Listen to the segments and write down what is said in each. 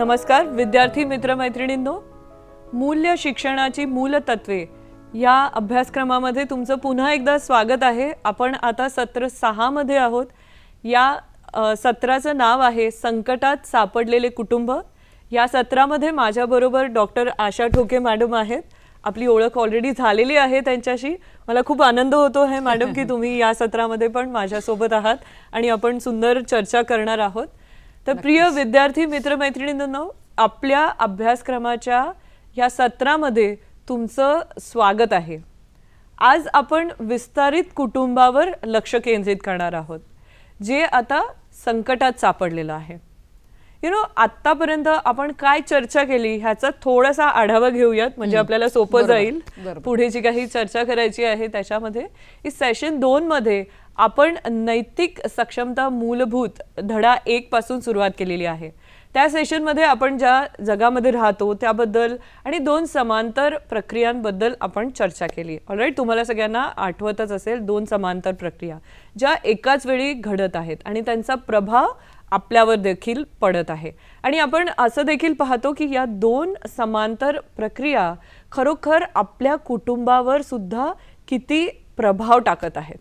नमस्कार विद्यार्थी मित्रमैत्रिणींनो. मूल्य शिक्षणाची मूलतत्वे या अभ्यासक्रमामध्ये तुमचं पुन्हा एकदा स्वागत आहे. आपण आता सत्र सहामध्ये आहोत. या सत्राचं नाव आहे संकटात सापडलेले कुटुंब. या सत्रामध्ये माझ्याबरोबर डॉक्टर आशा ठोके मॅडम आहेत. आपली ओळख ऑलरेडी झालेली आहे त्यांच्याशी. मला खूप आनंद होतो आहे मॅडम की तुम्ही या सत्रामध्ये पण माझ्यासोबत आहात आणि आपण सुंदर चर्चा करणार आहोत. तर प्रिय विद्यार्थी मित्रमैत्रिणींनो आपल्या अभ्यासक्रमाच्या या सत्रामध्ये तुमचं स्वागत आहे. आज आपण विस्तारित कुटुंबावर लक्ष केंद्रित करणार आहोत जे आता संकटात सापडलेलं आहे. यु नो आत्तापर्यंत आपण काय चर्चा केली ह्याचा थोडासा आढावा घेऊयात म्हणजे आपल्याला सोपं जाईल. पुढे जी काही चर्चा करायची आहे त्याच्यामध्ये सेशन दोन मध्ये आपण नैतिक सक्षमता मूलभूत धडा एक पासून सुरुवात केलेली आहे. त्या सेशनमध्ये आपण ज्या जगामध्ये राहतो त्याबद्दल आणि दोन समांतर प्रक्रियांबद्दल आपण चर्चा केली. ऑलराईट तुम्हाला सगळ्यांना आठवतच असेल दोन समांतर प्रक्रिया ज्या एकाच वेळी घडत आहेत आणि त्यांचा प्रभाव आपल्यावर देखील पडत आहे. आणि आपण असं देखील पाहतो की या दोन समांतर प्रक्रिया खरोखर आपल्या कुटुंबावर सुद्धा किती प्रभाव टाकत आहेत.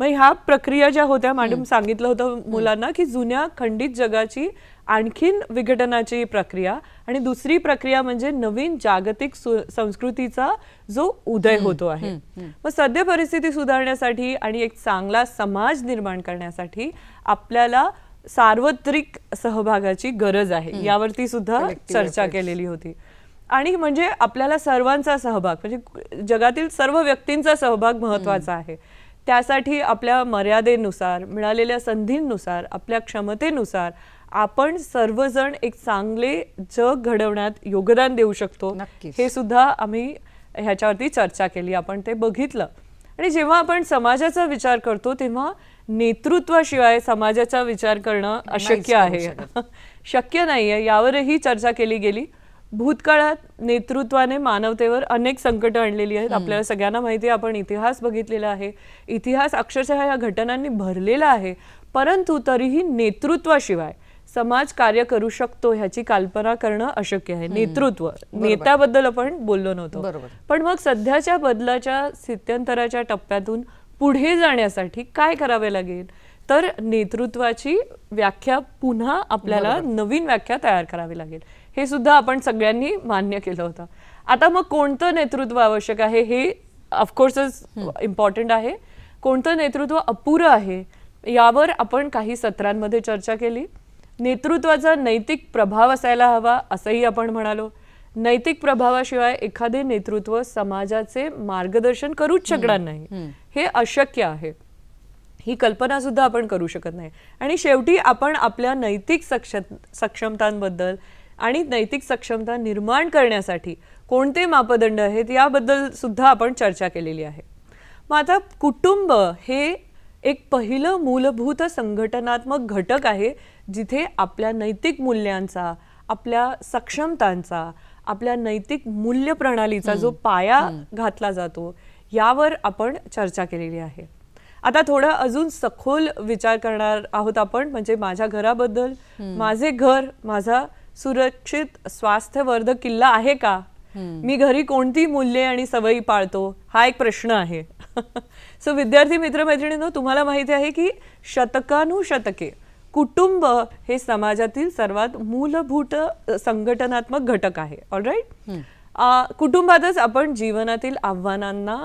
मग ह्या प्रक्रिया ज्या होत्या मॅडम सांगितलं होतं मुलांना की जुन्या खंडित जगाची आणखीन विघटनाची प्रक्रिया आणि दुसरी प्रक्रिया म्हणजे नवीन जागतिक संस्कृतीचा जो उदय होतो आहे. मग सद्य परिस्थिती सुधारण्यासाठी आणि एक चांगला समाज निर्माण करण्यासाठी आपल्याला सार्वत्रिक सहभागाची गरज आहे. यावरती सुद्धा चर्चा केलेली होती. आणि म्हणजे आपल्याला सर्वांचा सहभाग म्हणजे जगातील सर्व व्यक्तींचा सहभाग महत्त्वाचा आहे. त्यासाठी आपल्या मर्यादेनुसार मिळालेल्या संधींनुसार आपल्या क्षमतेनुसार आपण सर्वजण एक चांगले जग घडवण्यात योगदान देऊ शकतो. हे सुद्धा आम्ही ह्याच्यावरती चर्चा केली. आपण ते बघितलं. आणि जेव्हा आपण समाजाचा विचार करतो तेव्हा नेतृत्वाशिवाय समाजाचा विचार करणं अशक्य आहे. शक्य नाहीये. यावरही चर्चा केली गेली. भूतकाळात नेतृत्वाने मानवतेवर अनेक संकट आणलेली आहेत. आपल्याला सगळ्यांना माहिती आहे आपण इतिहास बघितलेला आहे. इतिहास अक्षरशः या घटनांनी भरलेला आहे. परंतु तरीही नेतृत्वाशिवाय समाज कार्य करू शकतो ह्याची कल्पना करणं अशक्य आहे. नेतृत्व नेत्याबद्दल आपण बोललो नव्हतो. पण मग सध्याच्या बदलाच्या स्थित्यंतराच्या टप्प्यातून पुढे जाण्यासाठी काय करावे लागेल? तर नेतृत्वाची व्याख्या पुन्हा आपल्याला नवीन व्याख्या तयार करावी लागेल. हे सुद्धा आपण सगळ्यांनी मान्य केलं होतं. आता मग कोणतं नेतृत्व आवश्यक आहे? हे ऑफकोर्सच इम्पॉर्टंट आहे. कोणतं नेतृत्व अपुरं आहे? यावर आपण काही सत्रांमध्ये चर्चा केली. नेतृत्वाचा नैतिक प्रभाव असायला हवा असंही आपण म्हणालो. नैतिक प्रभावाशिवाय एखादे नेतृत्व समाजाचे मार्गदर्शन करूच शकणार नाही. हे अशक्य आहे. ही कल्पना सुद्धा आपण करू शकत नाही. आणि शेवटी आपण आपल्या नैतिक सक्ष सक्षमतांबद्दल आणि नैतिक सक्षमता निर्माण करण्यासाठी कोणते मापदंड आहेत याबद्दल सुद्धा आपण चर्चा केलेली आहे. मग आता कुटुंब हे एक पहिलं मूलभूत संघटनात्मक घटक आहे जिथे आपल्या नैतिक मूल्यांचा आपल्या सक्षमतांचा आपल्या नैतिक मूल्य प्रणालीचा जो पाया घातला जातो यावर आपण चर्चा केलेली आहे. आता थोडा अजून सखोल विचार करणार आहोत आपण म्हणजे माझ्या घराबद्दल माझे घर माझा सुरक्षित स्वास्थ्यवर्धक किल्ला आहे का? मी घरी कोणती मूल्ये आणि सवयी पाळतो? हा एक प्रश्न आहे. सो विद्यार्थी मित्रमैत्रिणींनो तुम्हाला माहिती आहे की शतकानुशतके कुटुंब हे समाजातील सर्वात मूलभूत संघटनात्मक घटक आहे. ऑलराईट कुटुंबातच आपण जीवनातील आव्हानांना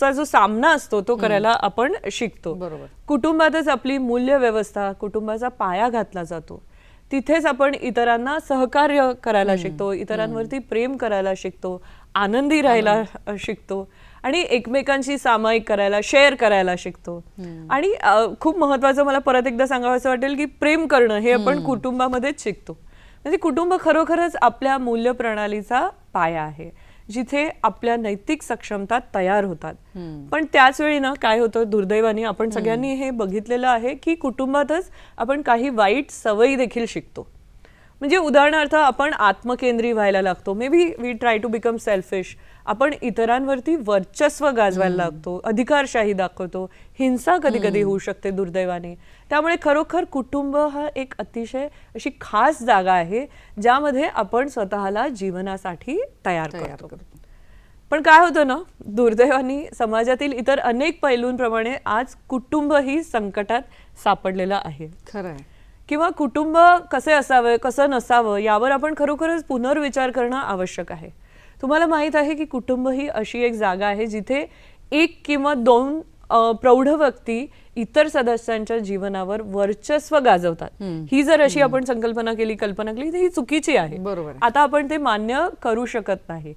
चा जो सामना असतो तो करायला आपण शिकतो. बरोबर. कुटुंबातच आपली मूल्य व्यवस्था कुटुंबाचा पाया घातला जातो. तिथेच आपण इतरांना सहकार्य करायला शिकतो इतरांवरती प्रेम करायला शिकतो आनंदी राहायला शिकतो आणि एकमेकांशी सामायिक करायला शेअर करायला शिकतो. आणि खूप महत्वाचं मला परत एकदा सांगावं असं वाटेल की प्रेम करणं हे आपण कुटुंबामध्येच शिकतो. म्हणजे कुटुंब खरोखरच आपल्या मूल्य प्रणालीचा पाया आहे. जिथे आपल्या नैतिक क्षमता तयार होतात. पण त्याच वेळी ना काय होतं दुर्दैवाने आपण सगळ्यांनी हे बघितलेलं आहे की कुटुंबातच आपण काही वाईट सवयी देखील शिकतो. म्हणजे उदाहरणार्थ आपण आत्मकेंद्री व्हायला लागतो. May be we try to become selfish आपण इतरांवरती वर्चस्व गाजवायला लागतो अधिकारशाही दाखवतो. हिंसा कधी कधी होऊ शकते दुर्दैवाने. त्यामुळे खरोखर कुटुंब हा एक अतिशय अशी खास जागा आहे ज्यामध्ये आपण स्वतःला जीवनासाठी तयार तयार करतो. पण काय होतं ना दुर्दैवाने समाजातील इतर अनेक पैलूंप्रमाणे आज कुटुंबही संकटात सापडलेलं आहे. खरं आहे. किंवा कुटुंब कसे असावे कसं नसावं यावर आपण खरोखरच पुनर्विचार करणं आवश्यक आहे. तुम्हाला माहीत आहे की कुटुंब ही अशी एक जागा आहे जिथे एक किंवा दोन प्रौढ व्यक्ती इतर सदस्यांच्या जीवनावर वर्चस्व गाजवतात. ही जर अशी आपण संकल्पना केली कल्पना केली तर ही चुकीची आहे. बरोबर. आता आपण ते मान्य करू शकत नाही.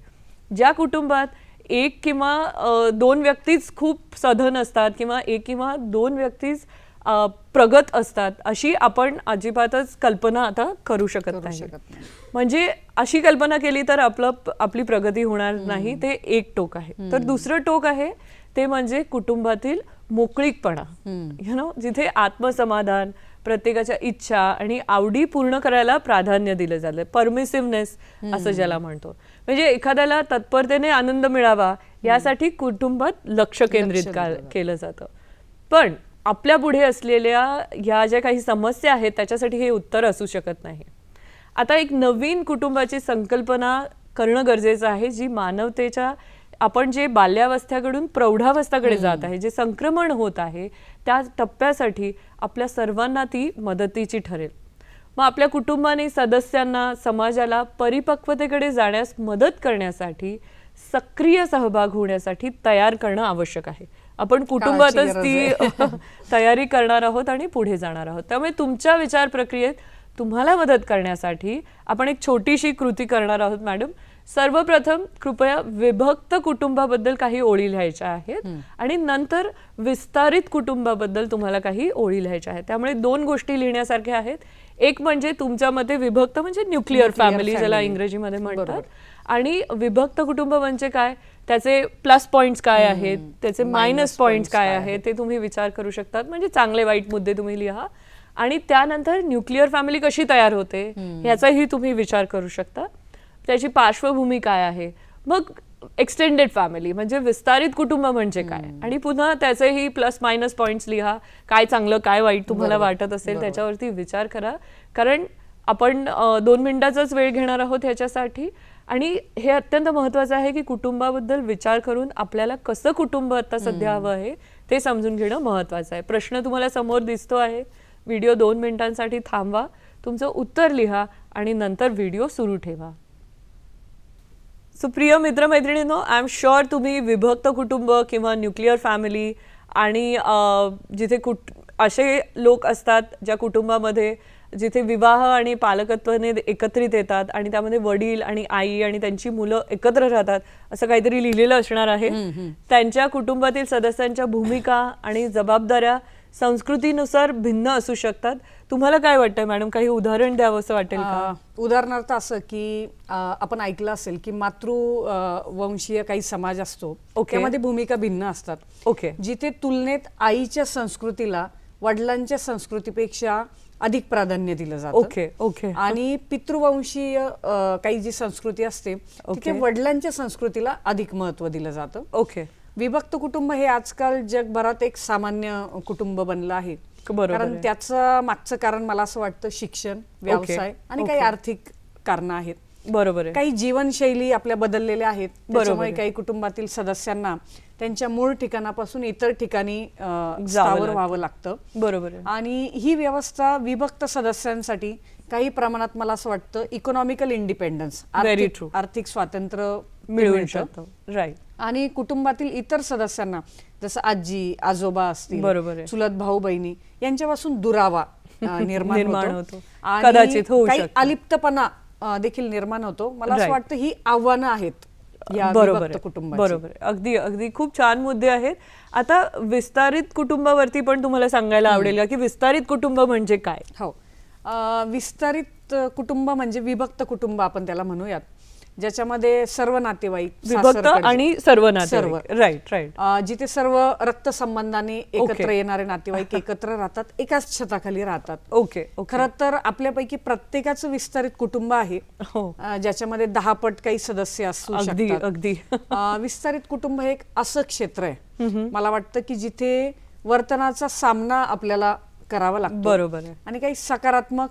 ज्या कुटुंबात एक किंवा दोन व्यक्तीच खूप सधन असतात किंवा एक किंवा दोन व्यक्तीच प्रगत असतात अशी आपण अजिबातच कल्पना आता करू शकत नाही. म्हणजे अशी कल्पना केली तर आपलं आपली प्रगती होणार नाही ते एक टोक आहे. तर दुसरं टोक आहे ते म्हणजे कुटुंबातील मोकळीकपणा. यु नो जिथे आत्मसमाधान प्रत्येकाच्या इच्छा आणि आवडी पूर्ण करायला प्राधान्य दिलं जातं. परमिसिव्हनेस असं ज्याला म्हणतो. म्हणजे एखाद्याला तत्परतेने आनंद मिळावा यासाठी कुटुंबात लक्ष केंद्रित केलं जातं. पण आपल्या पुढे असलेल्या ह्या ज्या काही समस्या आहेत त्याच्यासाठी हे उत्तर असू शकत नाही. आता एक नवीन कुटुंबाची संकल्पना करणं गरजेचं आहे जी मानवतेच्या आपण जे बाल्यावस्थेकडून प्रौढावस्थाकडे जात आहे जे संक्रमण होत आहे त्या टप्प्यासाठी आपल्या सर्वांना ती मदतीची ठरेल. मग आपल्या कुटुंबाने सदस्यांना समाजाला परिपक्वतेकडे जाण्यास मदत करण्यासाठी सक्रिय सहभाग होण्यासाठी तयार करणं आवश्यक आहे. आपण कुटुंबातच ती तयारी करणार आहोत आणि पुढे जाणार आहोत. त्यामुळे तुमच्या विचार प्रक्रियेत तुम्हाला मदत करण्यासाठी आपण एक छोटीशी कृती करणार आहोत मॅडम. सर्वप्रथम कृपया विभक्त कुटुंबाबद्दल काही ओळी लिहायच्या आहेत आणि नंतर विस्तारित कुटुंबाबद्दल तुम्हाला काही ओळी लिहायच्या आहेत. त्यामुळे दोन गोष्टी लिहिण्यासारख्या आहेत. एक म्हणजे तुमच्या मते विभक्त म्हणजे न्यूक्लिअर फॅमिली ज्याला. इंग्रजीमध्ये म्हणतात. आणि विभक्त कुटुंब म्हणजे काय? त्याचे प्लस पॉइंट्स काय आहेत? त्याचे मायनस पॉइंट्स काय आहेत? ते तुम्ही विचार करू शकतात. म्हणजे चांगले वाईट मुद्दे तुम्ही लिहा. आणि त्यानंतर न्यूक्लिअर फॅमिली कशी तयार होते? ह्याचाही तुम्ही विचार करू शकता. त्याची पार्श्वभूमी काय आहे? मग एक्सटेंडेड फॅमिली म्हणजे विस्तारित कुटुंब म्हणजे काय? आणि पुन्हा त्याचेही प्लस मायनस पॉइंट्स लिहा. काय चांगलं काय वाईट तुम्हाला वाटत असेल त्याच्यावरती विचार करा. कारण आपण दोन मिनिटाचाच वेळ घेणार आहोत ह्याच्यासाठी. आणि हे अत्यंत महत्वाचं आहे की कुटुंबाबद्दल विचार करून आपल्याला कसं कुटुंब आता सध्या हवं आहे ते समजून घेणं महत्वाचं आहे. प्रश्न तुम्हाला समोर दिसतो आहे. व्हिडिओ दोन मिनिटांसाठी थांबवा. तुमचं उत्तर लिहा आणि नंतर व्हिडिओ सुरू ठेवा. सो प्रिय मित्रमैत्रिणींनो आय एम शुअर तुम्ही विभक्त कुटुंब किंवा न्यूक्लिअर फॅमिली आणि जिथे कुट असे लोक असतात ज्या कुटुंबामध्ये जिथे विवाह आणि पालकत्वाने एकत्रित येतात आणि त्यामध्ये वडील आणि आई आणि त्यांची मुलं एकत्र राहतात असं काहीतरी लिहिलेलं असणार आहे. त्यांच्या कुटुंबातील सदस्यांच्या भूमिका आणि जबाबदाऱ्या संस्कृतीनुसार भिन्न असू शकतात. तुम्हाला काय वाटतंय मॅडम? काही उदाहरण द्यावं असं वाटेल का? उदाहरणार्थ असं की आपण ऐकलं असेल की मातृ अ, वंशीय काही समाज असतो ओके. त्यामध्ये भूमिका भिन्न असतात. ओके. जिथे तुलनेत आईच्या संस्कृतीला वडिलांच्या संस्कृतीपेक्षा अधिक प्राधान्य दिलं जातं. Okay okay. आणि पितृवंशीय अ, काही जी संस्कृती असते तिथे ओके. वडिलांच्या संस्कृतीला अधिक महत्त्व दिलं जातं. ओके. विभक्त कुटुंब हे आजकाल जगभरात एक सामान्य कुटुंब बनलं आहे. बरोबर कारण आहे. त्याचं मागचं कारण मला असं वाटतं शिक्षण व्यवसाय आणि काही ओके. आर्थिक कारण आहेत. बरोबर आहे. काही जीवनशैली आपल्या बदललेल्या आहेत. त्याच्यामुळे आहे. काही कुटुंबातील सदस्यांना त्यांच्या मूळ ठिकाणापासून इतर ठिकाणी अ, जावं स्थावर लागतं. व्हावं लागतं बरोबर आणि ही व्यवस्था विभक्त सदस्यांसाठी काही प्रमाणात मला असं वाटतं इकॉनॉमिकल इंडिपेंडन्स. आर्थिक स्वातंत्र्य मिळू मिळतं. शकतो राईट आणि कुटुंबातील इतर सदस्यांना जसं आजी आजोबा असतील बरोबर. चुलत भाऊ बहिणी यांच्यापासून दुरावा निर्माण होतो कदाचित. अलिप्तपणा देखील निर्माण होतो मला असं. वाटतं ही आव्हानं आहेत बरोबर बरोबर अगदी अगदी खूप छान मुद्दे आहेत. आता विस्तारित कुटुंबावरती पण तुम्हाला सांगायला आवडेल का की विस्तारित कुटुंब म्हणजे काय? हो. विस्तारित कुटुंब म्हणजे विभक्त कुटुंब आपण त्याला म्हणूयात. ज्याच्यामध्ये सर्व नातेवाईक विभक्त सासरकडचे, आणि सर्व सर्व. नातेवाईक. राईट राईट अ, जिथे सर्व रक्तसंबंधाने एकत्र येणारे नातेवाईक एकत्र राहतात एकाच छताखाली राहतात. ओके ओके खरं तर आपल्यापैकी प्रत्येकाचं विस्तारित कुटुंब आहे. हो. अ, ज्याच्यामध्ये दहा पट काही सदस्य असू अगदी शकतात. अगदी. अ, विस्तारित कुटुंब हे एक असं क्षेत्र आहे. मला वाटतं की जिथे वर्तनाचा सामना आपल्याला करावा लागतो. बरोबर आहे. आणि काही सकारात्मक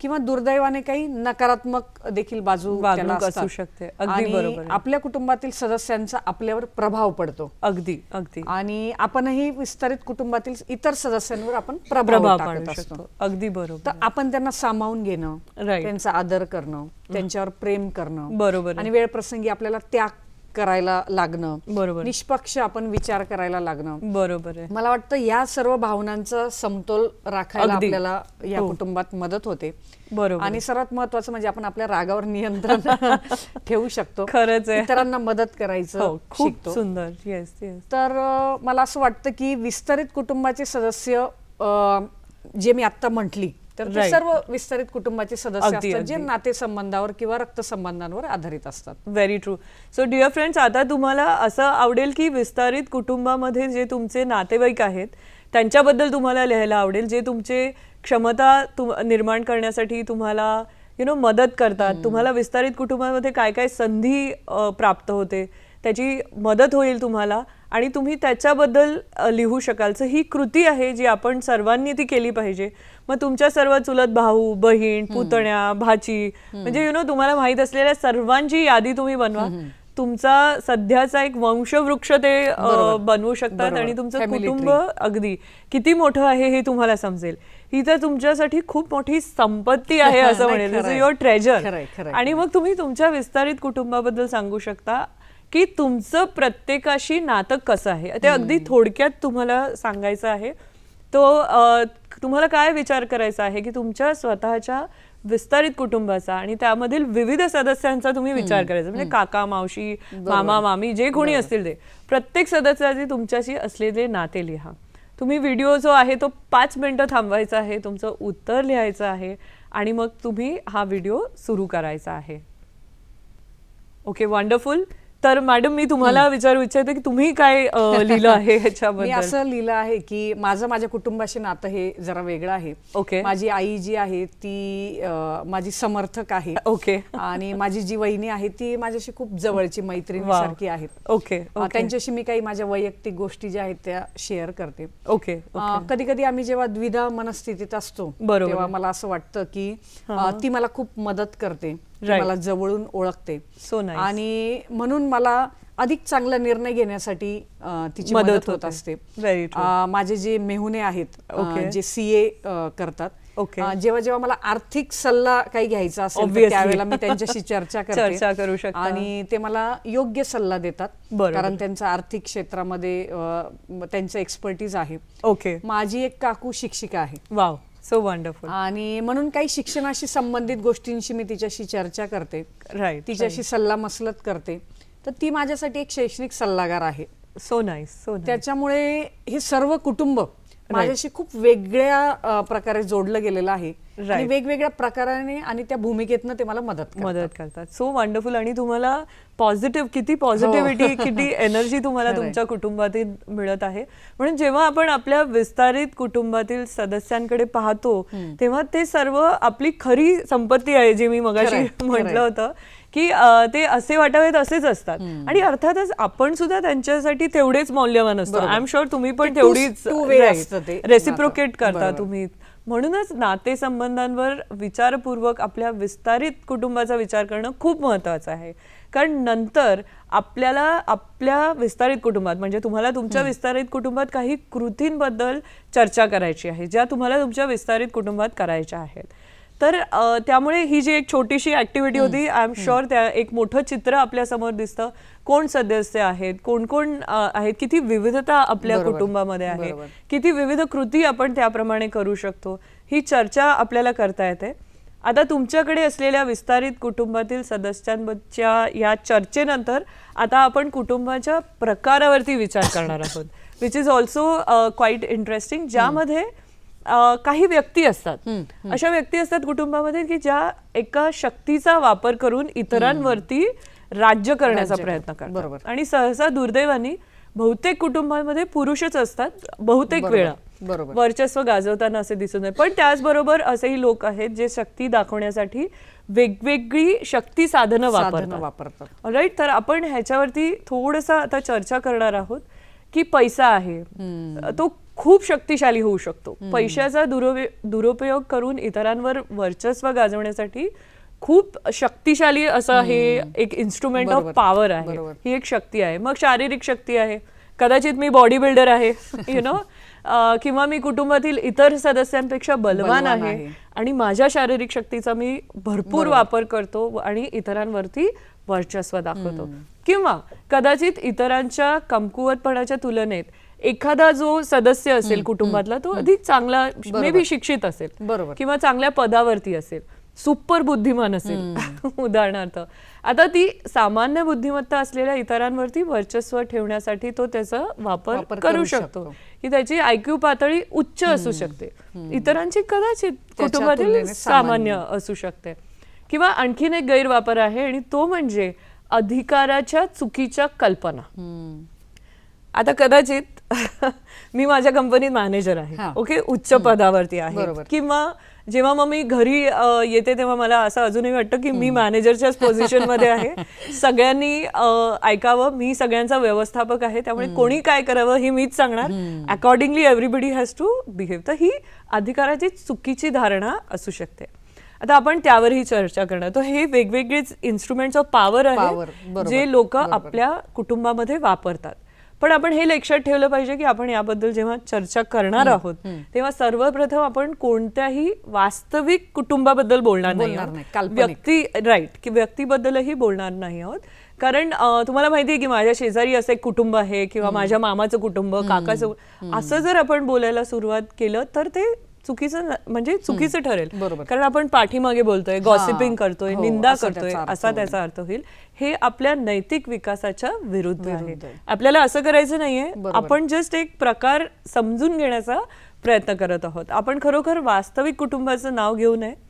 किंवा दुर्दैवाने काही नकारात्मक देखील बाजू वागणूक. असू शकते. अगदी बरोबर. आपल्या कुटुंबातील सदस्यांचा आपल्यावर प्रभाव पडतो अगदी अगदी आणि आपणही विस्तारित कुटुंबातील इतर सदस्यांवर आपण प्रभाव पाडू असतो शकतो अगदी बरोबर तर आपण त्यांना सामावून घेणं. त्यांचा आदर करणं त्यांच्यावर प्रेम करणं बरोबर. आणि वेळ प्रसंगी आपल्याला त्याग करायला लागणं. बरोबर. निष्पक्ष आपण विचार करायला लागणं. बरोबर आहे. मला वाटतं या सर्व भावनांचा समतोल राखायला अगदी. आपल्याला या हो. कुटुंबात मदत होते. बरोबर. आणि सर्वात महत्वाचं म्हणजे आपण आपल्या रागावर नियंत्रण ठेवू शकतो. खरंच आहे. इतरांना मदत करायचं हो खूप शिकतो. सुंदर. येस येस तर अ, मला असं वाटतं की विस्तारित कुटुंबाचे सदस्य अ, जे मी आता म्हटली तर ते Right. सर्व विस्तारित कुटुंबाचे सदस्य अगदी, असतात जे अगदी. नातेसंबंधावर किंवा रक्तसंबंधांवर आधारित असतात. Very true so dear friends आता तुम्हाला असं आवडेल की विस्तारित कुटुंबामध्ये जे तुमचे नातेवाईक आहेत त्यांच्याबद्दल तुम्हाला लिहायला आवडेल जे तुमचे क्षमता निर्माण करण्यासाठी तुम्हाला यु नो मदत करतात. तुम्हाला विस्तारित कुटुंबामध्ये काय काय संधी अ, प्राप्त होते त्याची मदत होईल तुम्हाला. आणि तुम्ही त्याच्याबद्दल लिहू शकाल. सो ही कृती आहे जी आपण सर्वांनी ती केली पाहिजे. मग तुमच्या सर्व चुलत भाऊ बहीण पुतण्या भाची म्हणजे यु नो तुम्हाला माहीत असलेल्या सर्वांची यादी तुम्ही बनवा. तुमचा सध्याचा एक वंशवृक्ष ते. बनवू शकतात. आणि तुमचं कुटुंब. अगदी. किती मोठं आहे हे तुम्हाला समजेल. ही तर तुमच्यासाठी खूप मोठी संपत्ती आहे असं म्हणेल. युअर ट्रेजर आणि मग तुम्ही तुमच्या विस्तारित कुटुंबाबद्दल सांगू शकता. की तुमचं प्रत्येकाशी नातं कसं आहे? ते अगदी थोडक्यात तुम्हाला सांगायचं आहे. तो तुम्हाला काय विचार करायचा आहे की तुमच्या स्वतःच्या विस्तारित कुटुंबाचा आणि त्यामधील विविध सदस्यांचा तुम्ही विचार करायचा? म्हणजे काका मावशी मामा मामी जे कोणी असतील ते. प्रत्येक सदस्याचे तुमच्याशी असलेले नाते लिहा. तुम्ही व्हिडिओ जो आहे तो पाच मिनिटं थांबवायचा आहे तुमचं उत्तर लिहायचं आहे आणि मग तुम्ही हा व्हिडिओ सुरू करायचा आहे. Okay wonderful. तर मॅडम मी तुम्हाला विचारू इच्छिते की तुम्ही काय लिहिलं आहे मी ह्याच्याबद्दल असं लिहिलं आहे की माझं माझ्या कुटुंबाशी नातं हे जरा वेगळं आहे. ओके. माझी आई जी आहे ती माझी समर्थक आहे. ओके. आणि माझी जी वहिनी आहे ती माझ्याशी खूप जवळची मैत्रिणीसारखी आहेत. ओके अ, त्यांच्याशी मी काही माझ्या वैयक्तिक गोष्टी ज्या आहेत त्या शेअर करते. ओके कधी कधी आम्ही जेव्हा द्विधा मनस्थितीत असतो बरोबर. तेव्हा आहे. मला असं वाटतं की ती मला खूप मदत करते. मला जवळून ओळखते nice. आणि म्हणून मला अधिक चांगला निर्णय घेण्यासाठी तिची मदत होत. असते माझे जे मेहुणे आहेत. जे सीए करतात. अ, जेव्हा जेव्हा मला आर्थिक सल्ला काही घ्यायचा असेल. त्यावेळेला मी त्यांच्याशी चर्चा करते चर्चा करू शकता. आणि ते मला योग्य सल्ला देतात. कारण त्यांचा आर्थिक क्षेत्रामध्ये त्यांचं एक्सपर्टीज आहे ओके माझी एक काकू शिक्षिका आहे वाव सो वंडरफुल आणि म्हणून काही शिक्षणाशी संबंधित गोष्टींशी मी तिच्याशी चर्चा करते. राईट तिच्याशी सल्ला मसलत करते. तर ती माझ्यासाठी एक शैक्षणिक सल्लागार आहे. सो नाईस सो त्याच्यामुळे हे सर्व कुटुंब माझ्याशी खूप वेगळ्या प्रकारे जोडलं गेलेलं आहे. आणि. वेगवेगळ्या प्रकाराने आणि त्या भूमिकेतनं ते मला मदत करतात. मदत करतात. सो वंडरफुल आणि तुम्हाला पॉझिटिव्ह किती पॉझिटिव्हिटी किती एनर्जी तुम्हाला हो. तुमच्या कुटुंबातील मिळत आहे. म्हणून जेव्हा आपण आपल्या विस्तारित कुटुंबातील सदस्यांकडे पाहतो तेव्हा ते सर्व आपली खरी संपत्ती आहे जी मी मगाशी म्हटलं. होतं. की ते असे वाटावेत असेच असतात. आणि अर्थातच आपण सुद्धा त्यांच्यासाठी तेवढेच मौल्यवान असतो. आय एम शुअर तुम्ही पण तेवढीच रेसिप्रोकेट. करता. तुम्ही. म्हणूनच नातेसंबंधांवर विचारपूर्वक आपल्या विस्तारित कुटुंबाचा विचार करणं खूप महत्वाचं आहे. कारण नंतर आपल्याला आपल्या विस्तारित कुटुंबात म्हणजे तुम्हाला तुमच्या विस्तारित कुटुंबात काही कृतींबद्दल चर्चा करायची आहे ज्या तुम्हाला तुमच्या विस्तारित कुटुंबात करायच्या आहेत. तर त्यामुळे ही जी एक छोटीशी ऍक्टिव्हिटी होती आय एम शुअर त्या एक मोठं चित्र आपल्यासमोर दिसतं. कोण सदस्य आहेत? कोण कोण आहेत? किती विविधता आपल्या. कुटुंबामध्ये आहे. किती विविध कृती आपण त्याप्रमाणे करू शकतो? ही चर्चा आपल्याला करता येते. आता तुमच्याकडे असलेल्या विस्तारित कुटुंबातील सदस्यांच्या या चर्चेनंतर आता आपण कुटुंबाच्या प्रकारावरती विचार करणार आहोत. Which is also quite interesting ज्यामध्ये काही व्यक्ती असतात अशा व्यक्ती असतात कुटुंबामध्ये की ज्या एका शक्तीचा वापर करून इतरांवरती राज्य करण्याचा प्रयत्न करतात. बरोबर. आणि सहसा दुर्दैवाने बहुतेक कुटुंबांमध्ये पुरुषच असतात बहुतेक. वेळा बरोबर. वर्चस्व गाजवताना असे दिसून येते पण त्याचबरोबर असेही लोक आहेत जे शक्ती दाखवण्यासाठी वेगवेगळी शक्ती साधनं वापरतात वापरतात राईट तर आपण ह्याच्यावरती थोडंसं आता चर्चा करणार आहोत की पैसा आहे तो खूप शक्तिशाली होऊ शकतो. पैशाचा दुरुपयोग करून इतरांवर वर्चस्व गाजवण्यासाठी खूप शक्तिशाली असं हे एक इन्स्ट्रुमेंट ऑफ. पॉवर आहे. ही एक शक्ती आहे. मग शारीरिक शक्ती आहे. कदाचित मी बॉडी बिल्डर आहे यु नो किंवा मी कुटुंबातील इतर सदस्यांपेक्षा बलवान आहे. आणि माझ्या शारीरिक शक्तीचा मी भरपूर वापर करतो आणि इतरांवरती वर्चस्व दाखवतो. किंवा कदाचित इतरांच्या कमकुवतपणाच्या तुलनेत एखादा जो सदस्य असेल कुटुंबातला तो अधिक चांगला मे बी शिक्षित असेल बरोबर. किंवा चांगल्या पदावरती असेल. सुपर बुद्धिमान असेल उदाहरणार्थ. आता ती सामान्य बुद्धिमत्ता असलेल्या इतरांवरती वर्चस्व ठेवण्यासाठी तो त्याचा वापर करू शकतो. की त्याची आयक्यू पातळी उच्च असू शकते. इतरांची कदाचित कुटुंबातील सामान्य. असू शकते. किंवा आणखीन एक गैरवापर आहे आणि तो म्हणजे अधिकाराच्या चुकीच्या कल्पना. आता कदाचित मी माझ्या कंपनीत मॅनेजर आहे. ओके? उच्च पदावरती आहे. किंवा जेव्हा मग मी घरी येते तेव्हा मला असं अजूनही वाटतं की मी मॅनेजरच्याच पोझिशनमध्ये आहे. सगळ्यांनी ऐकावं. मी सगळ्यांचा व्यवस्थापक आहे. त्यामुळे कोणी काय करावं हे मीच सांगणार. Accordingly everybody has to behave तर ही अधिकाराची चुकीची धारणा असू शकते. आता आपण त्यावरही चर्चा करणार. तर हे वेगवेगळेच इन्स्ट्रुमेंट्स ऑफ पॉवर आहे जे लोक. आपल्या कुटुंबामध्ये वापरतात. पण आपण हे लक्षात ठेवलं पाहिजे की आपण याबद्दल जेव्हा चर्चा करणार आहोत तेव्हा सर्वप्रथम आपण कोणत्याही वास्तविक कुटुंबाबद्दल बोलणार नाही. व्यक्ती राईट की व्यक्तीबद्दलही बोलणार नाही आहोत. कारण तुम्हाला माहिती आहे की माझ्या शेजारी असं एक कुटुंब आहे किंवा माझ्या मामाचं कुटुंब काकाचं असं जर आपण बोलायला सुरुवात केलं तर ते चुकीचं म्हणजे चुकीचं ठरेल. बरोबर. कारण आपण पाठीमागे बोलतोय गॉसिपिंग करतोय हो, निंदा असा करतोय त्याचा अर्थ असा त्याचा अर्थ होईल. हे आपल्या नैतिक विकासाच्या विरुद्ध आहे. विरुद्ध आहे. आपल्याला असं करायचं नाहीये. बरोबर. आपण जस्ट एक प्रकार समजून घेण्याचा प्रयत्न करत आहोत. आपण खरोखर वास्तविक कुटुंबाचं नाव घेऊ नये.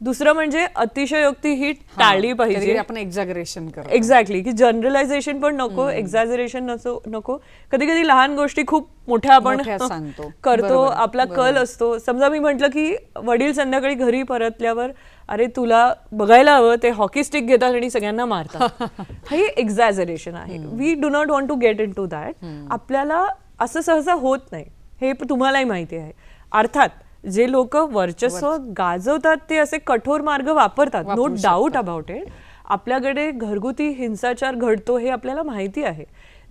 दुसरं म्हणजे अतिशयोक्ती ही टाळली पाहिजे. आपण एक्झागरेशन एक्झॅक्टली की जनरलायझेशन पण नको एक्झॅजरेशन नसो नको. कधी कधी लहान गोष्टी खूप मोठ्या आपण सांगतो. करतो आपला कल असतो. समजा मी म्हंटल की वडील संध्याकाळी घरी परतल्यावर अरे तुला बघायला हवं ते हॉकी स्टिक घेतात आणि सगळ्यांना मारतात. हे एक्झॅजरेशन आहे. We do not want to get into that आपल्याला असं सहसा होत नाही. हे तुम्हालाही माहिती आहे. अर्थात जे लोक वर्चस्व गाजवतात ते असे कठोर मार्ग वापरतात. नो डाऊट अबाउट इट आपल्याकडे घरगुती हिंसाचार घडतो हे आपल्याला माहिती आहे.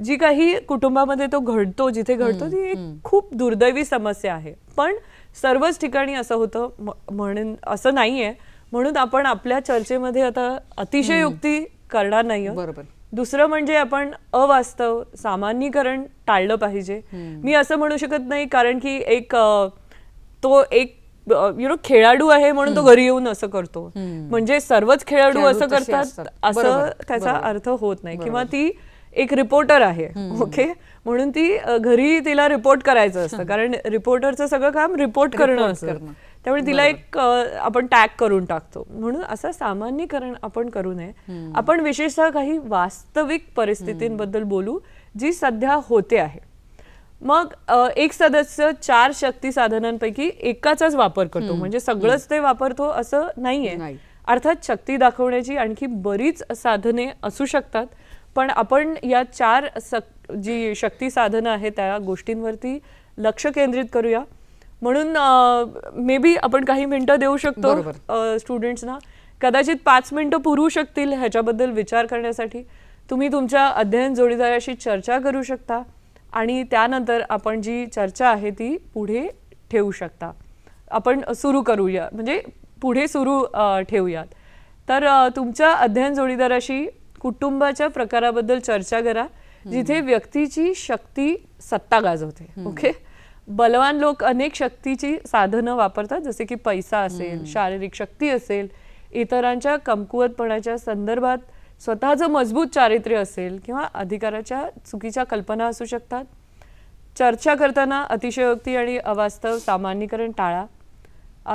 जी काही कुटुंबामध्ये तो घडतो जिथे घडतो ती एक खूप दुर्दैवी समस्या आहे. पण सर्वच ठिकाणी असं होतं म्हणून असं नाहीये. म्हणून आपण आपल्या चर्चेमध्ये आता अतिशयोक्ती करणार नाही. बरोबर. दुसरं म्हणजे आपण अवास्तव सामान्यीकरण टाळलं पाहिजे. मी असं म्हणू शकत नाही कारण की एक अ, तो एक यु नो खेळाडू आहे म्हणून तो घरी येऊन असं करतो. म्हणजे सर्वच खेळाडू असं करतात. असं त्याचा. अर्थ होत नाही. किंवा ती एक रिपोर्टर आहे ओके? म्हणून ती घरी तिला रिपोर्ट करायचं असतं. कारण रिपोर्टरचं सगळं काम रिपोर्ट करणं असतं. त्यामुळे तिला एक आपण टॅग करून टाकतो. म्हणून असं सामान्यीकरण आपण करू नये. आपण विशेषतः काही वास्तविक परिस्थितींबद्दल बोलू जी सध्या होते आहे. मग एक सदस्य चार शक्ती साधनांपैकी एकाचाच वापर करतो. म्हणजे सगळंच ते वापरतो असं नाहीये. नाही. अर्थात शक्ती दाखवण्याची आणखी बरीच साधने असू शकतात. पण आपण या चार सक जी शक्ती साधनं आहेत त्या गोष्टींवरती लक्ष केंद्रित करूया. म्हणून मे बी आपण काही मिनिटं देऊ शकतो. स्टुडंट्सना कदाचित पाच मिनिटं पुरू शकतील ह्याच्याबद्दल विचार करण्यासाठी. तुम्ही तुमच्या अध्ययन जोडीदाराशी चर्चा करू शकता. आणि त्यानंतर आपण जी चर्चा आहे ती पुढे ठेवू शकता. आपण सुरू करूया. म्हणजे पुढे सुरू ठेवूयात. तर तुमच्या अध्ययन जोडीदाराशी कुटुंबाच्या प्रकाराबद्दल चर्चा करा. जिथे व्यक्तीची शक्ती सत्ता गाजवते ओके? बलवान लोक अनेक शक्तीची साधनं वापरतात. जसे की पैसा असेल शारीरिक शक्ती असेल इतरांच्या कमकुवतपणाच्या संदर्भात स्वतःचं मजबूत चारित्र्य असेल किंवा अधिकाराच्या चुकीच्या कल्पना असू शकतात. चर्चा करताना अतिशयोक्ती आणि अवास्तव सामान्यीकरण टाळा.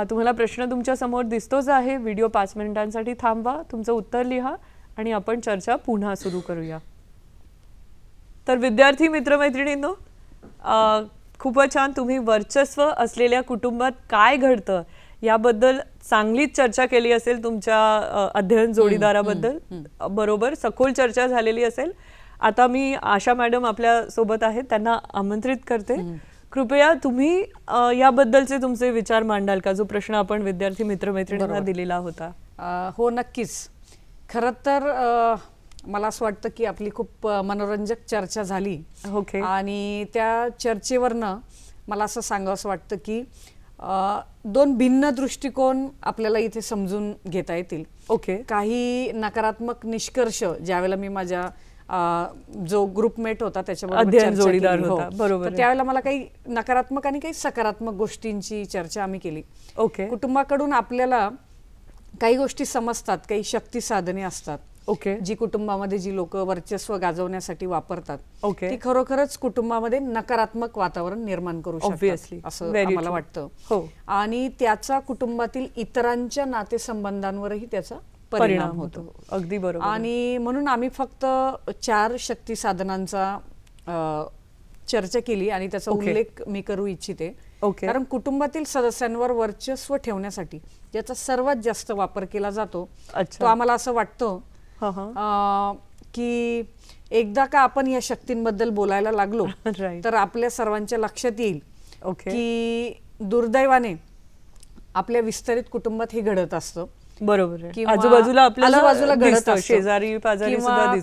तुम्हाला प्रश्न तुमच्यासमोर दिसतोच आहे. व्हिडिओ पाच मिनिटांसाठी थांबवा. तुमचं उत्तर लिहा आणि आपण चर्चा पुन्हा सुरू करूया. तर विद्यार्थी मित्रमैत्रिणींनो खूपच छान तुम्ही वर्चस्व असलेल्या कुटुंबात काय घडतं याबद्दल चांगलीच चर्चा केली असेल तुमच्या अध्ययन जोडीदाराबद्दल. बरोबर सखोल चर्चा झालेली असेल. आता मी आशा मॅडम आपल्यासोबत आहेत त्यांना आमंत्रित करते. कृपया तुम्ही याबद्दलचे तुमचे विचार मांडाल का? जो प्रश्न आपण विद्यार्थी मित्रमैत्रिणींना दिलेला होता. अ, हो नक्कीच. खरं तर मला असं वाटतं की आपली खूप मनोरंजक चर्चा झाली. ओके. आणि त्या चर्चेवरनं मला असं सांगावंसं वाटतं की दोन भिन्न दृष्टिकोन आपल्याला इथे समजून घेता येतील. ओके. काही नकारात्मक निष्कर्ष ज्यावेळेला मी माझ्या जो ग्रुपमेट होता त्याच्याबरोबर जोडीदार हो. होता, बरोबर. त्यावेळेला मला काही नकारात्मक आणि काही सकारात्मक गोष्टींची चर्चा आम्ही केली. ओके. कुटुंबाकडून आपल्याला काही गोष्टी समजतात काही शक्ती साधने असतात. ओके जी कुटुंबामध्ये जी लोक वर्चस्व गाजवण्यासाठी वापरतात ओके. ती खरोखरच कुटुंबामध्ये नकारात्मक वातावरण निर्माण करू. शकतात असं true. वाटतं हो. आणि त्याचा कुटुंबातील इतरांच्या नातेसंबंधांवरही त्याचा परिणाम होतो अगदी बरोबर आणि म्हणून आम्ही फक्त चार शक्ती साधनांचा चर्चा केली आणि त्याचा. उल्लेख मी करू इच्छिते ओके. कारण कुटुंबातील सदस्यांवर वर्चस्व ठेवण्यासाठी ज्याचा सर्वात जास्त वापर केला जातो. तो आम्हाला असं वाटतं की एकदा का आपण या शक्तींबद्दल बोलायला लागलो. तर आपल्या सर्वांच्या लक्षात येईल ओके. की दुर्दैवाने आपल्या विस्तारित कुटुंबात हे घडत असतं बरोबर आजूबाजूला आजूबाजूला घडत. शेजारी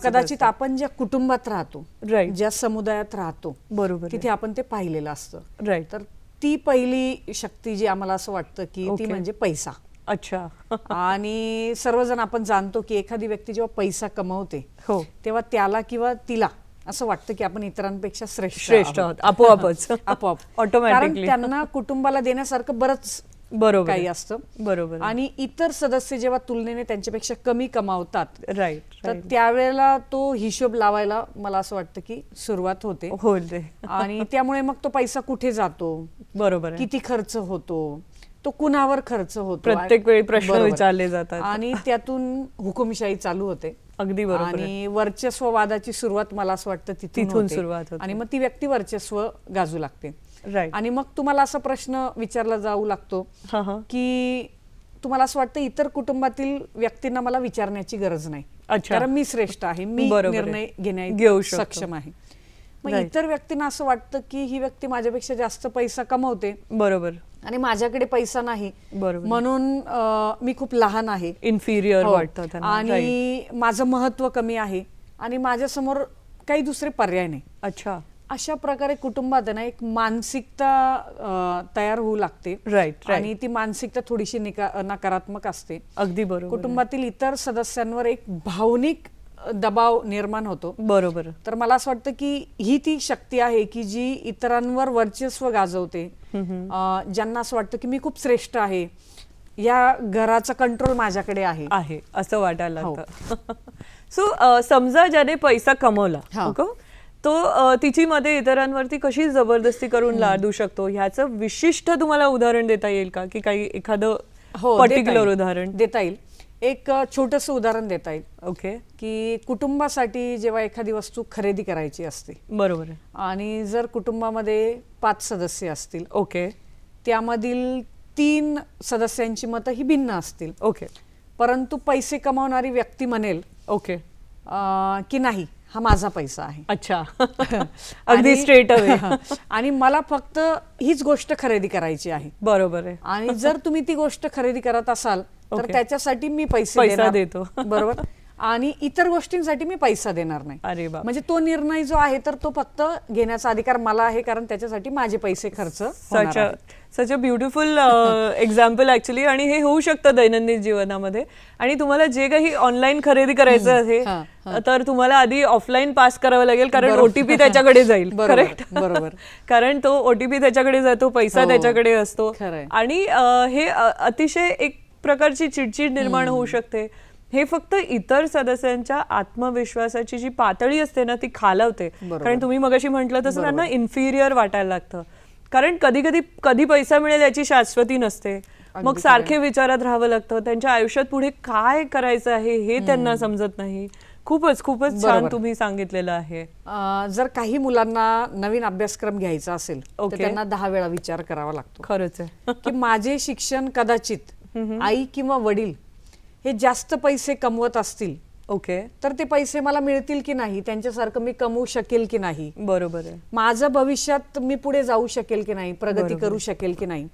कदाचित. आपण ज्या कुटुंबात राहतो Right. ज्या समुदायात राहतो बरोबर. तिथे आपण ते पाहिलेलं असतं Right. तर ती पहिली शक्ती जी आम्हाला असं वाटतं की ती. म्हणजे पैसा अच्छा. आणि सर्वजण आपण जाणतो की एखादी व्यक्ती जेव्हा पैसा कमवते हो. तेव्हा त्याला किंवा तिला असं वाटतं की आपण इतरांपेक्षा श्रेष्ठ श्रेष्ठ आहोत. आपोआपच. आपोआप. कारण त्यांना कुटुंबाला देण्यासारखं बरंच बरोबर. काही. असतं. बरोबर. आणि इतर सदस्य जेव्हा तुलनेने त्यांच्यापेक्षा कमी कमावतात राईट तर त्यावेळेला तो हिशोब लावायला मला असं वाटतं की सुरुवात होते. हो ते आणि त्यामुळे मग तो पैसा कुठे जातो? बरोबर आहे. किती खर्च होतो? तो कुणावर खर्च होतो प्रत्येक वेळी प्रश्न बरोबर. विचारले जातात. आणि त्यातून हुकुमशाही चालू होते अगदी बरोबर आहे. आणि वर्चस्ववादाची सुरुवात मला असं वाटतं तिथून तिथून होते. सुरुवात होते. आणि मग ती व्यक्ती वर्चस्व गाजू लागते राईट आणि मग तुम्हाला असा प्रश्न विचारला जाऊ लागतो हा हा की तुम्हाला असं वाटतं इतर कुटुंबातील व्यक्तींना मला विचारण्याची गरज नाही अच्छा. कारण मी श्रेष्ठ आहे मी बरोबर आहे. निर्णय घेऊ घेण्या शकतो. सक्षम आहे मग Right. इतर व्यक्तींना असं वाटतं की ही व्यक्ती माझ्यापेक्षा जास्त पैसा कमवते बरोबर आणि माझ्याकडे पैसा नाही बरोबर. म्हणून अं, मी खूप लहान आहे इन्फिरियर हो. वाटतं त्यांना Right. आणि माझं महत्त्व कमी आहे आणि माझ्यासमोर काही दुसरे पर्याय नाही अच्छा अशा प्रकारे कुटुंबात आहे ना एक मानसिकता अं, तयार होऊ लागते Right, right. आणि ती मानसिकता थोडीशी निका- नकारात्मक असते अगदी बरोबर. कुटुंबातील इतर सदस्यांवर एक भावनिक दबाव निर्माण होतो. बरोबर. तर मला असं वाटतं की ही ती शक्ती आहे की जी इतरांवर वर्चस्व गाजवते. ज्यांना असं वाटतं की मी खूप श्रेष्ठ आहे या घराचा कंट्रोल माझ्याकडे आहे. आहे असं वाटायला हो. सो समजा ज्याने पैसा कमवला हा. तो तिची मध्ये इतरांवरती कशी जबरदस्ती करून लादू शकतो? ह्याचं विशिष्ट तुम्हाला उदाहरण देता येईल का? की काही एखादं हो पर्टिक्युलर येईल. उदाहरण? देता येईल. एक छोटस उदाहरण देता येईल. ओके? की कुटुंबासाठी जेव्हा एखादी वस्तू खरेदी करायची असते बरोबर आहे. आणि जर कुटुंबामध्ये पाच सदस्य असतील ओके त्यामधील तीन सदस्यांची मतं ही भिन्न असतील ओके परंतु पैसे कमावणारी व्यक्ती म्हणेल ओके अं, की नाही हा माझा पैसा आहे. अच्छा. अगदी आणि- स्ट्रेट अवे आणि मला फक्त हीच गोष्ट खरेदी करायची आहे. बरोबर आहे. आणि जर तुम्ही ती गोष्ट खरेदी करत असाल तर Okay. त्याच्यासाठी मी पैसे पैसा देणार. देतो. बरोबर आणि इतर गोष्टींसाठी मी पैसा देणार नाही अरे बाप. म्हणजे तो निर्णय जो आहे तर तो फक्त घेण्याचा अधिकार मला आहे कारण त्याच्यासाठी माझे पैसे खर्च होणार सच अ आहेत. Such a beautiful example actually आणि हे होऊ शकतं दैनंदिन जीवनामध्ये आणि तुम्हाला जे काही ऑनलाईन खरेदी करायचं हा, आहे तर तुम्हाला आधी ऑफलाईन पास करावं लागेल कारण बरोबर. ओटीपी त्याच्याकडे जाईल बरोबर, करेक्ट बरोबर. कारण तो ओटीपी त्याच्याकडे जातो पैसा हो, त्याच्याकडे असतो खरंय. आणि अ, हे अ, अतिशय एक प्रकारची चिडचिड निर्माण होऊ शकते. हे फक्त इतर सदस्यांच्या आत्मविश्वासाची जी पातळी असते ना ती खालावते. कारण तुम्ही मगाशी म्हटलं तसं त्यांना इन्फिरियर वाटायला लागतं. कारण कधी कधी कधी पैसा मिळेल याची शाश्वती नसते. मग सारखे विचारात राहावं लागतं. त्यांच्या आयुष्यात पुढे काय करायचं आहे हे त्यांना समजत नाही. खूपच खूपच छान तुम्ही सांगितलेलं आहे. जर काही मुलांना नवीन अभ्यासक्रम घ्यायचा असेल तर. त्यांना दहा वेळा विचार करावा लागतो. खरंच आहे. की माझे शिक्षण कदाचित आई किंवा वडील हे जास्त पैसे कमवत असतील ओके. तर ते पैसे मला मिळतील की नाही त्यांच्यासारखं मी कमवू शकेल की नाही. बरोबर आहे. माझं भविष्यात मी पुढे जाऊ शकेल की नाही प्रगती करू शकेल की नाही.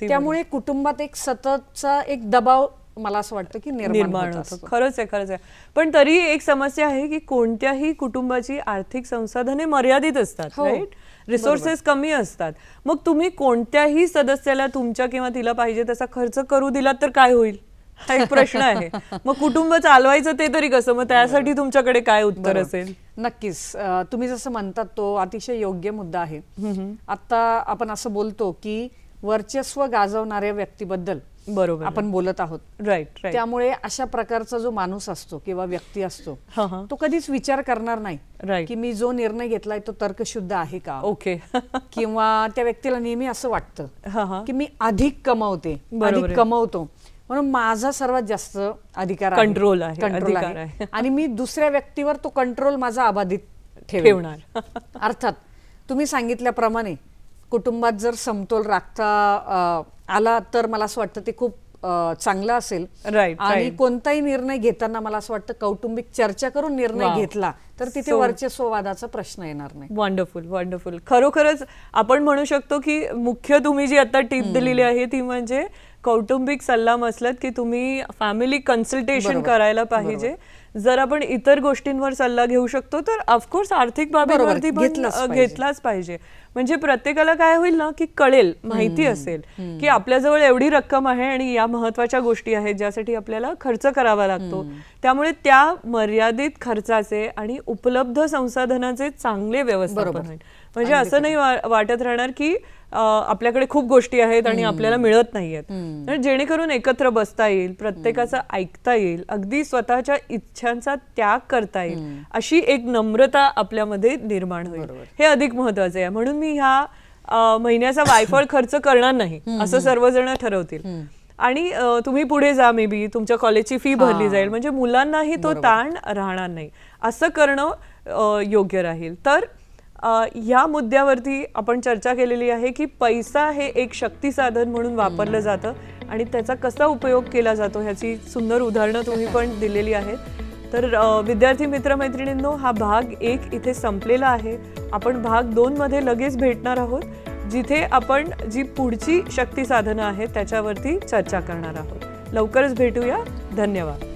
त्यामुळे कुटुंबात एक सततचा एक दबाव मला असं वाटतं की निर्माण. खरंच आहे खरंच आहे. पण तरी एक समस्या आहे की कोणत्याही कुटुंबाची आर्थिक संसाधने मर्यादित असतात हो. राईट रिसोर्सेस कमी असतात. मग तुम्ही कोणत्याही सदस्याला तुमच्या किंवा तिला पाहिजे तसा खर्च करू दिलात तर काय होईल? हा एक प्रश्न आहे. मग कुटुंब चालवायचं ते तरी कसं? मग त्यासाठी तुमच्याकडे काय उत्तर. असेल? नक्कीच. तुम्ही जसं म्हणतात तो अतिशय योग्य मुद्दा आहे. आता आपण असं बोलतो की वर्चस्व गाजवणाऱ्या व्यक्तीबद्दल बरोबर. आपण बोलत आहोत. राईट राईट त्यामुळे अशा प्रकारचा जो माणूस असतो किंवा व्यक्ती असतो तो कधीच विचार करणार नाही की मी जो निर्णय घेतलाय तो तर्कशुद्ध आहे का? ओके किंवा त्या व्यक्तीला नेहमी असं वाटतं की मी अधिक कमवते अधिक. कमवतो. म्हणून माझा सर्वात जास्त अधिकार. Control आहे, अधिकार आहे. आणि मी दुसऱ्या व्यक्तीवर तो कंट्रोल माझा अबाधित. ठेवणार. अर्थात तुम्ही सांगितल्याप्रमाणे कुटुंबात जर समतोल राखता आला तर मला असं वाटतं ते खूप चांगलं असेल. राईट आणि राईट कोणताही निर्णय घेताना मला असं वाटतं कौटुंबिक चर्चा करून निर्णय Wow. घेतला तर तिथे So- वर्चस्ववादाचा प्रश्न येणार नाही. वंडरफुल वंडरफुल खरोखरच आपण म्हणू शकतो की मुख्य तुम्ही जी आता टीप दिलेली आहे ती म्हणजे कौटुंबिक सल्ला मसलत की तुम्ही फॅमिली कन्सल्टेशन. करायला पाहिजे. जर आपण इतर गोष्टींवर सल्ला घेऊ शकतो तर ऑफकोर्स आर्थिक बाबींवरती घेतलाच पाहिजे. म्हणजे प्रत्येकाला काय होईल ना की कळेल माहिती असेल की आपल्याजवळ एवढी रक्कम आहे आणि या महत्त्वाच्या गोष्टी आहेत ज्यासाठी आपल्याला खर्च करावा लागतो. त्यामुळे त्या मर्यादित खर्चाचे आणि उपलब्ध संसाधनाचे चांगले व्यवस्थापन म्हणजे असं नाही वाटत राहणार की आपल्याकडे खूप गोष्टी आहेत आणि आपल्याला मिळत नाहीयेत तर जेणेकरून एकत्र बसता येईल प्रत्येकाचं ऐकता येईल अगदी स्वतःच्या इच्छांचा त्याग करता येईल अशी एक नम्रता आपल्यामध्ये निर्माण होईल. हे अधिक महत्वाचं आहे. म्हणून मी ह्या महिन्याचा वायफळ खर्च करणार नाही असं सर्वजण ठरवतील. आणि तुम्ही पुढे जा मे बी तुमच्या कॉलेजची फी भरली जाईल. म्हणजे मुलांनाही तो ताण राहणार नाही. असं करणं योग्य राहील. तर अ, या मुद्द्यावरती आपण चर्चा केलेली आहे की पैसा हे एक शक्ती साधन म्हणून वापरलं जातं आणि त्याचा कसा उपयोग केला जातो ह्याची सुंदर उदाहरणं तुम्ही पण दिलेली आहेत. तर विद्यार्थी मित्रमैत्रिणींनो हा भाग एक इथे संपलेला आहे. आपण भाग दोन मध्ये लगेच भेटणार आहोत जिथे आपण जी पुढची शक्ती साधनं आहेत त्याच्यावरती चर्चा करणार आहोत. लवकरच भेटूया. धन्यवाद.